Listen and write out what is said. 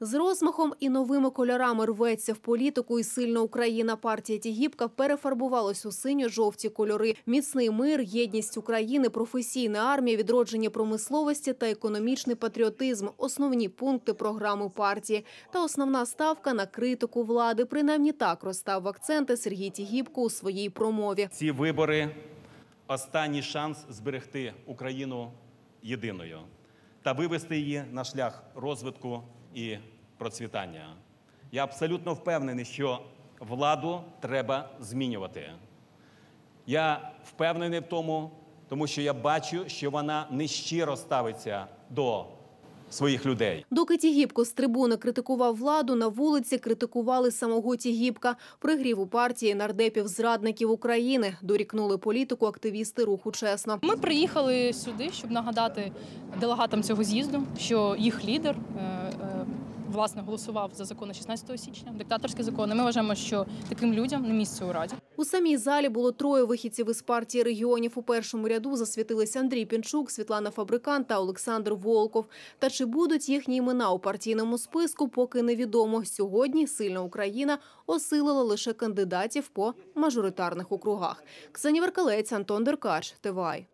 З розмахом і новими кольорами рветься в політику і сильна Україна. Партія Тігіпка перефарбувалась у синьо-жовті кольори. Міцний мир, єдність України, професійна армія, відродження промисловості та економічний патріотизм – основні пункти програми партії. Та основна ставка на критику влади. Принаймні так розстав акценти Сергій Тігіпко у своїй промові. Ці вибори останній шанс зберегти Україну єдиною та вивести її на шлях розвитку і процвітання. Я абсолютно впевнений, що владу треба змінювати. Я впевнений в тому, тому що я бачу, що вона нещиро ставиться до своїх людей. Доки Тігіпко з трибуни критикував владу, на вулиці критикували самого Тігіпка. Пригрів у партії нардепів зрадників України. Дорікнули політику активісти руху чесно. Ми приїхали сюди, щоб нагадати делегатам цього з'їзду, що їх лідер е, е, власне голосував за закони 16 січня, диктаторські закони. Ми вважаємо, що таким людям не місце у раді. У самій залі було троє вихідців із партії регіонів. У першому ряду засвітилися Андрій Пінчук, Світлана Фабрикан та Олександр Волков. Та чи будуть їхні імена у партійному списку, поки невідомо. Сьогодні сильна Україна осилила лише кандидатів по мажоритарних округах. Ксенія Веркалець, Антон Деркач, ТВАЙ.